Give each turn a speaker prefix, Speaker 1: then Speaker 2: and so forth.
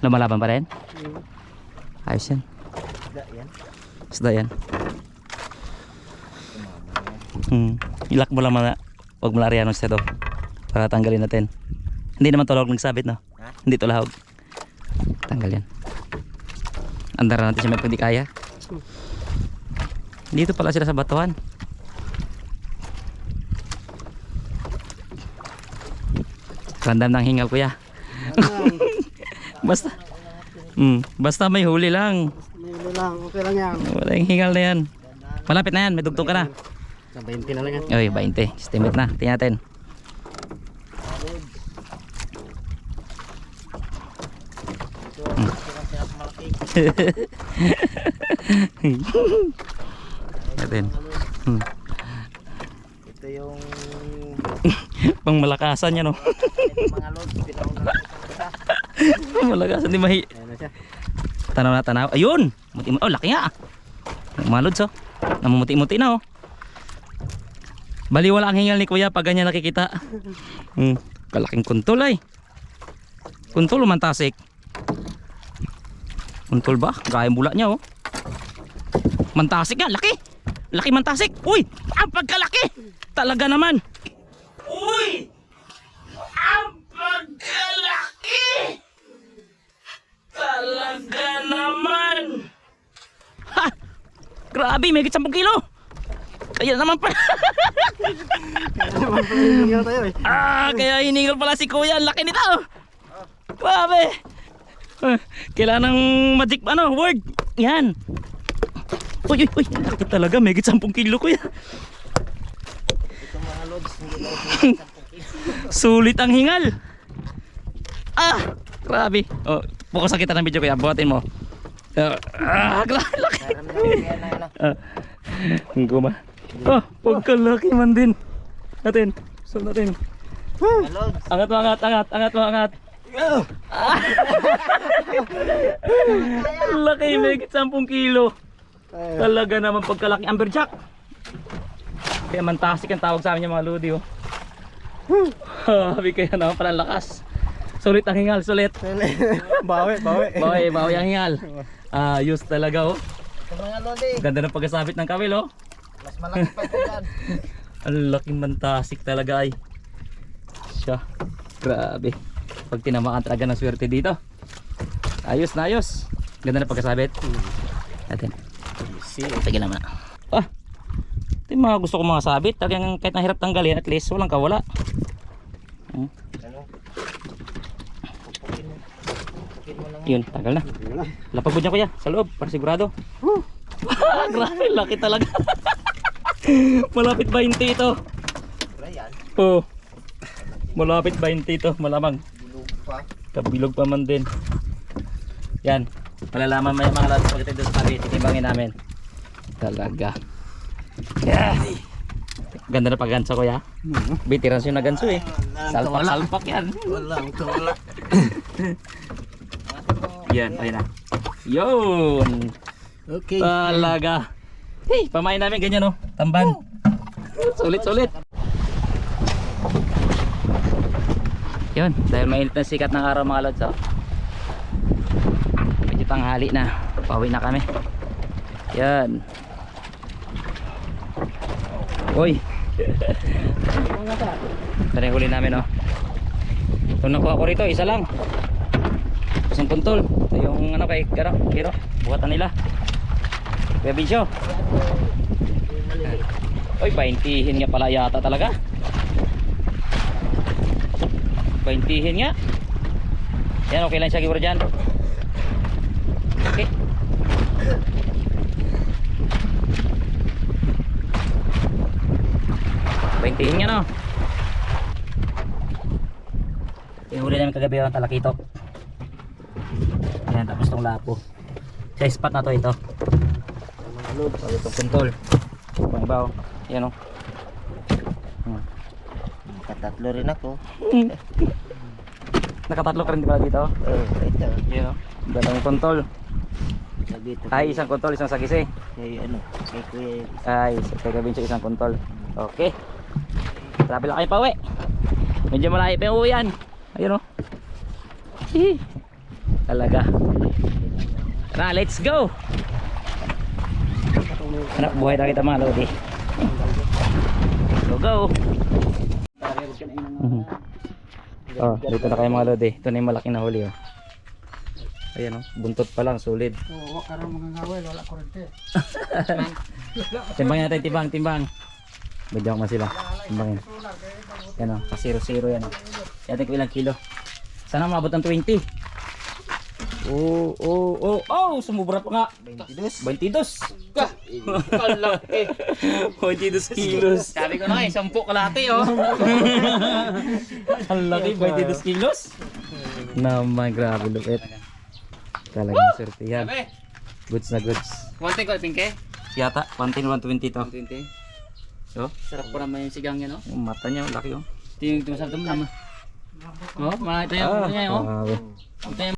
Speaker 1: Lumalaban pa rin? Ayos yan.
Speaker 2: Isda yan.
Speaker 1: Isda yan. Hmm. Ilak mo lang mga Huwag mo lang ariyan sa to. Para tanggalin natin. Hindi naman tulog nagsabit no?
Speaker 2: Ha?
Speaker 1: Hindi to lahog. Tanggal yan. Andara natin siya may pwede kaya. Dito pala sila sa batuhan. Randam ng hingal kuya. Basta. Hmm, basta may huli lang.
Speaker 2: May ulo lang. Okay lang yan.
Speaker 1: Wala yung hingal na yan. Malapit na yan, may dugtong ka na.
Speaker 2: Sa 20 na lang yan.
Speaker 1: Oy, 20. Estimate na. Tingnan natin. Natin. Hmm.
Speaker 2: Ito yung
Speaker 1: Pang malakasan yan, no?
Speaker 2: ito mga lods. Pinauna na ito isa.
Speaker 1: malakasan, di mahi. Tanaw na tanaw. Ayun! Muti Oh, laki nga. Mga lods, oh. Namumuti-muti na, oh. Bali wala ang hingal ni kuya pag ganyan nakikita. Hmm. Kalaking kuntol ay. Kuntol o mantasik? Kuntol ba? Gaya bula niya, oh. Mantasik nga, laki! Laki mantasik! Uy! Ang pagkalaki! Talaga naman! Uy! Ang pagkalaki! Talaga naman! Ha! Grabe, may 10 kilo! Kaya naman pa.
Speaker 2: Naman pala yung hingaw tayo eh.
Speaker 1: ah, kaya hiningal pala si kuya. Ang laki nito. Grabe. Kailangan ng magic ano, word. Yan. Uy, uy, uy. Laki talaga. May 10 kilo kuya. Sulit ang hingal. Ah, grabe. Oh, bukas kita ng video kuya. Buhatin mo. Ah, ah, laki. Ang guma. Ah, pagkalaki man din. Natin. So natin.
Speaker 2: Mga lods.
Speaker 1: Angat mo, angat, angat, angat mo, angat. Laki, may 10 kilo. Talaga naman pagkalaki. Amberjack. Kaya mantasik ang tawag sa amin yung mga lodi, oh. Habi kaya naman pala lakas. Sulit ang hingal, sulit.
Speaker 2: bawi, bawi.
Speaker 1: Bawi, bawi ang hingal. Ayos talaga, oh.
Speaker 2: Ito mga lodi.
Speaker 1: Ganda ng pagkasabit ng kawil, oh.
Speaker 2: Mas malaki pa ito dyan.
Speaker 1: Ang laking mantasik talaga ay. Siya. Grabe. Pag tinamaan talaga ng swerte dito. Ayos na ayos. Ganda na pagkasabit. Natin.
Speaker 2: Easy.
Speaker 1: Tigil naman. Ah. Ito yung mga gusto ko mga sabit. Talagang kahit nahirap tanggalin at least walang kawala. Hmm.
Speaker 2: Ano? Pupukin mo. Pupukin mo lang.
Speaker 1: Yun, tanggal na. Lapag mo dyan kuya. Sa loob. Para sigurado. Grabe, laki talaga. Malapit 20 ito.
Speaker 2: Yan.
Speaker 1: Oh. Malapit 20 ito, malamang. Kabilog pa man din. Yan. Malalaman mo yung mga lahat pag ito sa tabi. Titimbangin namin. Talaga. Yeah. Ganda na pagganso ko ya. Veterans yung naganso eh. Salpak salpak yan.
Speaker 2: Walang tula.
Speaker 1: Yan, ayun na. Yun.
Speaker 2: Okay.
Speaker 1: Talaga. Hey, pamain namin ganyan oh. Tamban. Sulit sulit. Yun, dahil mainit na sikat ng araw mga lods oh. Medyo tanghali na. Pauwi na kami. Yan. Uy. Ito na yung huli namin oh. Kung nakuha ko rito, isa lang. Isang puntol. Yung ano kay Garo, Giro. Buhatan nila. Kuya Bisyo. Uy, 20 nga pala yata talaga. 20 nga. Yan, okay lang siya gibro dyan. Okay. Baintihin nga no. Ihuli namin kagabi yung talakitok. Ayan, tapos tong lapo. Sa spot na to ito.
Speaker 2: Mga lods.
Speaker 1: Pag itong puntol. Pang ibaw. Yan o. Hmm.
Speaker 2: Nakatatlo rin ako.
Speaker 1: Nakatatlo ka rin pala dito.
Speaker 2: Oh, ito.
Speaker 1: Yan o. Dalawang kontol.
Speaker 2: Sabi ito.
Speaker 1: Ay, isang kontol, isang sagisi.
Speaker 2: Kay ano. Kay kuya.
Speaker 1: Ay, kay Gabincho isang kontol. Okay. Grabe lang kayo pa uwi. Medyo malayo pa yung uwi yan. Ayun o. Hihi. Talaga. Tara, let's go! Anak buhay na kita mga lodi. Go, go! Mhm. Oh, dito na kayo mga lodi. Ito na yung malaking nahuli oh. Ayan oh, buntot pa lang, solid.
Speaker 3: Oo, karon mga ngawel, wala kurente.
Speaker 1: Timbangin natin, timbang, timbang. Medyo mo sila. Timbangin. Yan o, pa 0 yan o. Yan ko ilang kilo. Sana maabot ng 20. Oh, oh, oh, oh, sumubra pa nga. 22. 22.
Speaker 2: Kalaki.
Speaker 1: 22 kilos.
Speaker 2: Sabi ko na eh, sampu kalate oh.
Speaker 1: Ang laki, 22 kilos. Naman, grabe lupit. Talagang swerte yan. Goods na goods.
Speaker 2: konti ko ipingke.
Speaker 1: Yata, 110, 120 to.
Speaker 2: 20.
Speaker 1: So,
Speaker 2: Sarap pa naman yung sigang no.
Speaker 1: yung mata niya, laki oh.
Speaker 2: Ito yung tumasap naman. Oh, mga ito yung
Speaker 1: Ah,
Speaker 2: niya oh.
Speaker 1: grabe.
Speaker 2: Ito yung